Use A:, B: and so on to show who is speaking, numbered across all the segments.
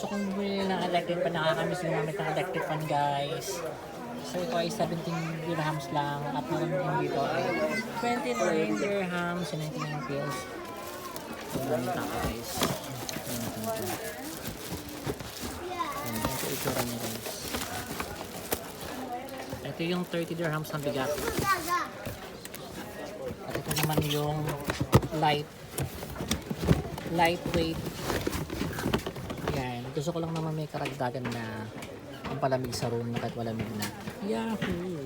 A: gusto kong bumili ng electric fan, nakakamiss gumamit ng electric fan guys. So ito ay 17 dirhams lang at din dito ay 29 dirhams and 99 pills. So gamit ako guys. Ito, itsura niya guys. Ito yung 30 dirhams na bigat. At ito naman yung light lightweight gusto ko lang naman may karagdagan na ang palamig sa room na kahit malamig na yahoo!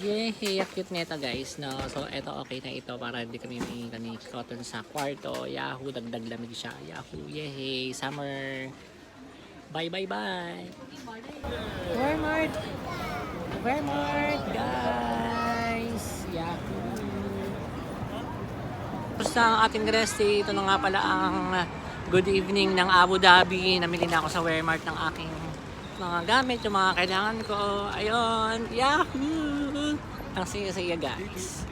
A: Yay cute nito guys no? So eto okay na ito para hindi kami may ni cotton sa kwarto. Yahoo dagdag lamig siya. Yahoo yay summer. Bye bye bye Walmart Walmart guys yahoo! Tapos na ang ating rest. Ito na nga pala ang good evening ng Abu Dhabi. Namili na ako sa Walmart ng aking mga gamit, yung mga kailangan ko. Ayun, yahoo! Ang saya-saya guys.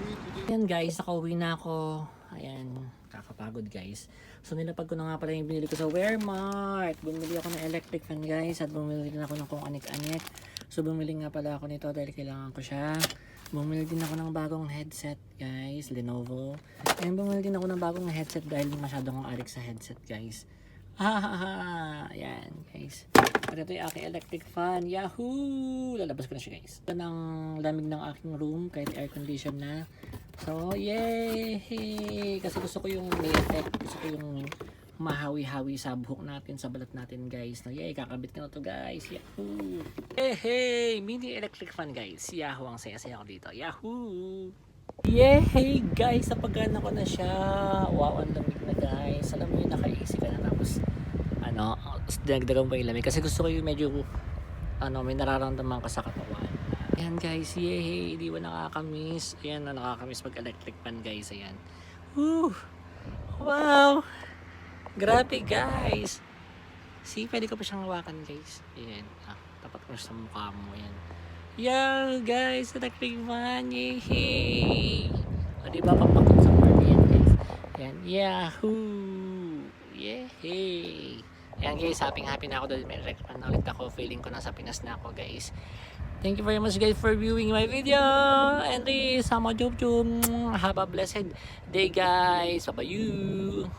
A: Ayan guys, nakauwi na ako. Ayan, kakapagod guys. So nilapag ko na nga pala yung binili ko sa Walmart. Bumili ako ng electric fan guys at bumili din ako ng kung anik-anik. So bumili nga pala ako nito dahil kailangan ko siya. Bumili din ako ng bagong headset guys, Lenovo. And bumili din ako ng bagong headset dahil masyado akong adik sa headset guys. Ah, Ayan guys. At ito yung aking electric fan. Yahoo! Lalabas ko na siya guys. Ito ng lamig ng aking room kahit air condition na. So, yay! Kasi gusto ko yung may effect. Gusto ko yung mahawi-hawi sa buhok natin, sa balat natin guys. Na, yay, kakabit ko na to guys. Yahoo! Hey, hey! Mini electric fan guys. Yahoo! Ang saya-saya ko dito. Yahoo! Yay! Guys, napagana ko na siya. Wow, ang lamig na guys. Alam mo yun, naka-easy ka na tapos ano, dinagdagan pa yung lamig. Kasi gusto ko yung medyo ano, may nararamdaman ka sa katawan. Ayan guys, yay! Di ba nakakamiss? Ayan na nakakamiss pag electric fan guys. Ayan. Woo! Wow! Grabe guys! See, pwede ko pa siyang hawakan guys. Ayan. Ah, tapat ko sa mukha mo. Ayan. Yeah, guys, electric fan. Yay! O, di ba papakot sa party yan guys? Ayan. Yahoo! Yay! Ayan guys, happy happy na ako dahil may na ulit ako. Feeling ko nasa Pinas na ako guys. Thank you very much guys for viewing my video. And please, sama jum jum. Have a blessed day guys. Bye-bye you.